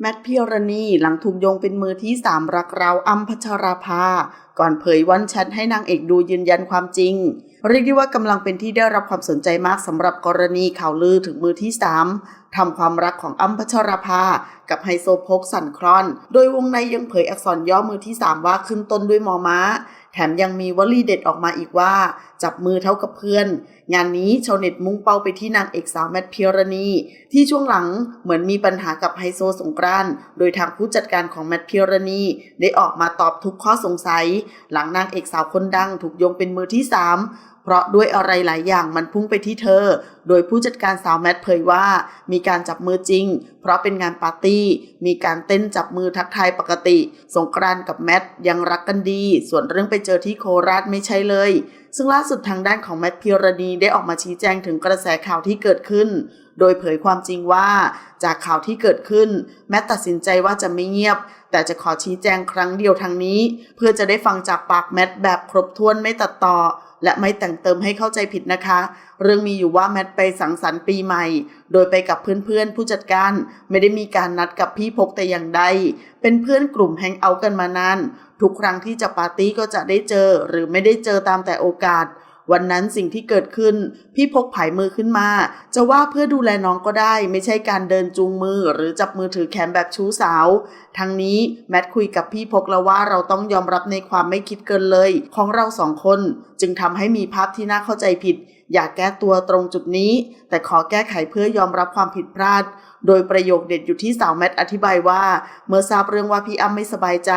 แมทพิรณีหลังถูกโยงเป็นมือที่สามรักเราอัมพัชราภา ก่อนเผยวันแชทให้นางเอกดูยืนยันความจริง เรียกได้ว่ากำลังเป็นที่ได้รับความสนใจมากสำหรับกรณีข่าวลือถึงมือที่สามทำความรักของอัมพัชราภา กับไฮโซโพกสันครอน โดยวงในยังเผยอักษรย่อมือที่สามว่าขึ้นต้นด้วยมอม้า แถมยังมีวลีเด็ดออกมาอีกว่า จับมือเท่ากับเพื่อน งานนี้ชาวเน็ตมุ่งเป้าไปที่นางเอกสาวแมทพิรณีที่ช่วงหลังเหมือนมีปัญหากับไฮโซสงกรานโดยทางผู้จัดการของแมทพิรณีได้ออกมาตอบทุกข้อสงสัยหลังนางเอกสาวคนดังถูกโยงเป็นมือที่สามเพราะด้วยอะไรหลายอย่างมันพุ่งไปที่เธอ โดยผู้จัดการสาวแมทเผยว่า มีการจับมือจริง เพราะเป็นงานปาร์ตี้ มีการเต้นจับมือทักทายปกติ สงกรานกับแมทยังรักกันดี ส่วนเรื่องไปเจอที่โคราชไม่ใช่เลย ซึ่งล่าสุดทางด้านของแมทพิรณีได้ออกมาชี้แจงถึงกระแสข่าวที่เกิดขึ้น โดยเผยความจริงว่าจากข่าวที่เกิดขึ้น แมทตัดสินใจว่าจะไม่เงียบ แต่จะขอชี้แจงครั้งเดียวทางนี้ เพื่อจะได้ฟังจากปากแมทแบบครบถ้วนไม่ตัดต่อและไม่แต่งเติมให้เข้าใจผิดนะคะ เรื่องมีอยู่ว่าแมทไปสังสรรค์ปีใหม่ โดยไปกับเพื่อนๆ ผู้จัดการ ไม่ได้มีการนัดกับพี่พกแต่อย่างใด เป็นเพื่อนกลุ่มแฮงเอาท์กันมานาน ทุกครั้งที่จะปาร์ตี้ก็จะได้เจอหรือไม่ได้เจอตามแต่โอกาส วันนั้นสิ่งที่เกิดขึ้น พี่พกผายมือขึ้นมา จะว่าเพื่อดูแลน้องก็ได้ ไม่ใช่การเดินจูงมือหรือจับมือถือแขนแบบชู้สาว ทั้งนี้แมทคุยกับพี่พกแล้วว่าเราต้องยอมรับในความไม่คิดเกินเลย ของเราสองคน จึงทำให้มีภาพที่น่าเข้าใจผิด อยากแก้ตัวตรงจุดนี้ แต่ขอแก้ไขเพื่อยอมรับความผิดพลาด โดยประโยคเด็ดอยู่ที่สาวแมทอธิบายว่า เมื่อทราบเรื่องว่าพี่อ้ำไม่สบายใจ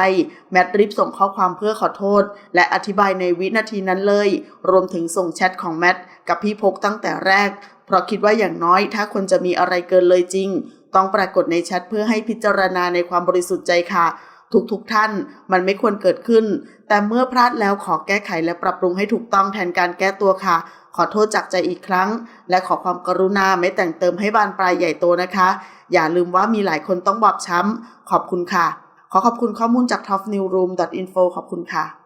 แมทรีบส่งข้อความเพื่อขอโทษ และอธิบายในวินาทีนั้นเลย รวมถึงส่งแชทของแมทกับพี่พกตั้งแต่แรก เพราะคิดว่าอย่างน้อยถ้าคนจะมีอะไรเกินเลยจริง ต้องปรากฏในแชทเพื่อให้พิจารณาในความบริสุทธิ์ใจค่ะทุกๆทท่านมันไม่ควรเกิดขึ้น แต่เมื่อพลาดแล้วขอแก้ไขและปรับปรุงให้ถูกต้องแทนการแก้ตัวค่ะ ขอโทษจากใจอีกครั้ง และขอความกรุณาไม่แต่งเติมให้บานปลายใหญ่โตนะคะ อย่าลืมว่ามีหลายคนต้องบอบช้ำ ขอบคุณค่ะ ขอขอบคุณข้อมูลจาก topnewroom.info ขอบคุณค่ะ